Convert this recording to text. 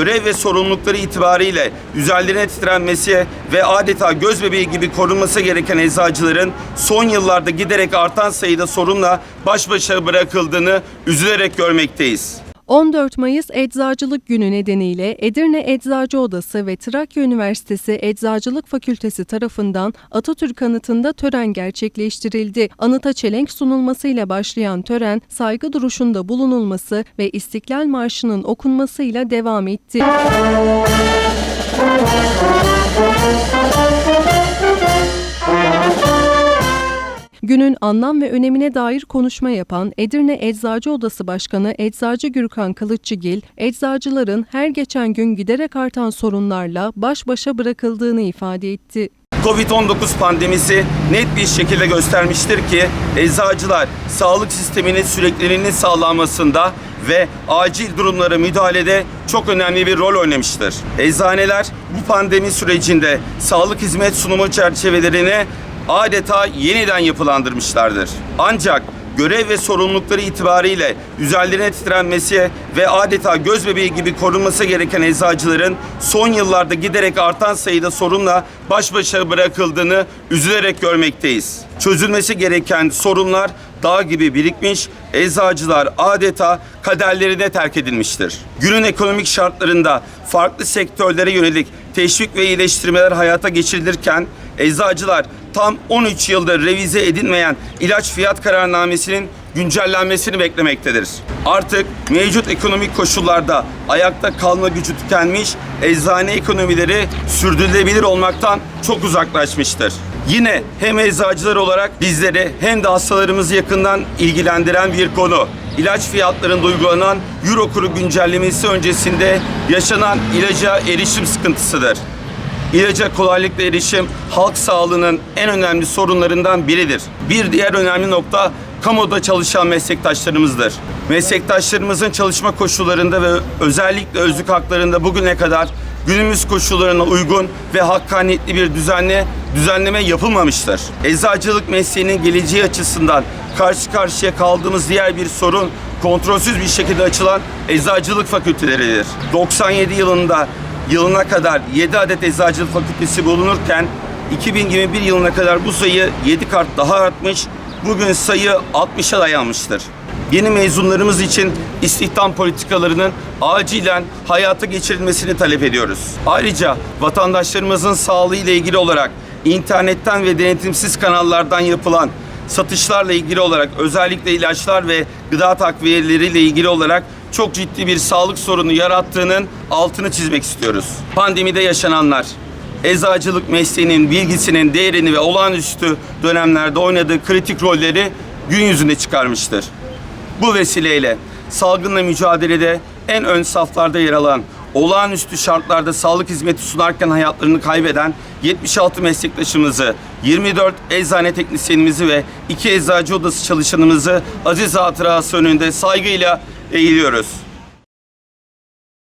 görev ve sorumlulukları itibariyle üzerlerine titrenmesi ve adeta göz bebeği gibi korunması gereken eczacıların son yıllarda giderek artan sayıda sorunla baş başa bırakıldığını üzülerek görmekteyiz. 14 Mayıs Eczacılık Günü nedeniyle Edirne Eczacı Odası ve Trakya Üniversitesi Eczacılık Fakültesi tarafından Atatürk Anıtı'nda tören gerçekleştirildi. Anıta çelenk sunulmasıyla başlayan tören saygı duruşunda bulunulması ve İstiklal Marşı'nın okunmasıyla devam etti. Günün anlam ve önemine dair konuşma yapan Edirne Eczacı Odası Başkanı Eczacı Gürkan Kılıççıgil, eczacıların her geçen gün giderek artan sorunlarla baş başa bırakıldığını ifade etti. Covid-19 pandemisi net bir şekilde göstermiştir ki eczacılar sağlık sisteminin sürekliliğinin sağlanmasında ve acil durumlara müdahalede çok önemli bir rol oynamıştır. Eczaneler bu pandemi sürecinde sağlık hizmet sunumu çerçevelerini adeta yeniden yapılandırmışlardır. Ancak görev ve sorumlulukları itibariyle üzerlerine titrenmesi ve adeta göz bebeği gibi korunması gereken eczacıların son yıllarda giderek artan sayıda sorunla baş başa bırakıldığını üzülerek görmekteyiz. Çözülmesi gereken sorunlar dağ gibi birikmiş, eczacılar adeta kaderlerine terk edilmiştir. Günün ekonomik şartlarında farklı sektörlere yönelik teşvik ve iyileştirmeler hayata geçirilirken eczacılar tam 13 yıldır revize edilmeyen ilaç fiyat kararnamesinin güncellenmesini beklemektedir. Artık mevcut ekonomik koşullarda ayakta kalma gücü tükenmiş, eczane ekonomileri sürdürülebilir olmaktan çok uzaklaşmıştır. Yine hem eczacılar olarak bizleri hem de hastalarımızı yakından ilgilendiren bir konu. İlaç fiyatlarında uygulanan Euro kuru güncellemesi öncesinde yaşanan ilaca erişim sıkıntısıdır. İlaca kolaylıkla erişim halk sağlığının en önemli sorunlarından biridir. Bir diğer önemli nokta kamuda çalışan meslektaşlarımızdır. Meslektaşlarımızın çalışma koşullarında ve özellikle özlük haklarında bugüne kadar günümüz koşullarına uygun ve hakkaniyetli bir düzenle düzenleme yapılmamıştır. Eczacılık mesleğinin geleceği açısından karşı karşıya kaldığımız diğer bir sorun kontrolsüz bir şekilde açılan eczacılık fakülteleridir. 97 yılında yılına kadar 7 adet eczacılık fakültesi bulunurken 2021 yılına kadar bu sayı 7 kart daha artmış. Bugün sayı 60'a dayanmıştır. Yeni mezunlarımız için istihdam politikalarının acilen hayata geçirilmesini talep ediyoruz. Ayrıca vatandaşlarımızın sağlığı ile ilgili olarak internetten ve denetimsiz kanallardan yapılan satışlarla ilgili olarak özellikle ilaçlar ve gıda takviyeleriyle ilgili olarak çok ciddi bir sağlık sorunu yarattığının altını çizmek istiyoruz. Pandemide yaşananlar, eczacılık mesleğinin bilgisinin değerini ve olağanüstü dönemlerde oynadığı kritik rolleri gün yüzüne çıkarmıştır. Bu vesileyle salgınla mücadelede en ön saflarda yer alan, olağanüstü şartlarda sağlık hizmeti sunarken hayatlarını kaybeden 76 meslektaşımızı, 24 eczane teknisyenimizi ve 2 eczacı odası çalışanımızı aziz hatırası önünde saygıyla eğiliyoruz.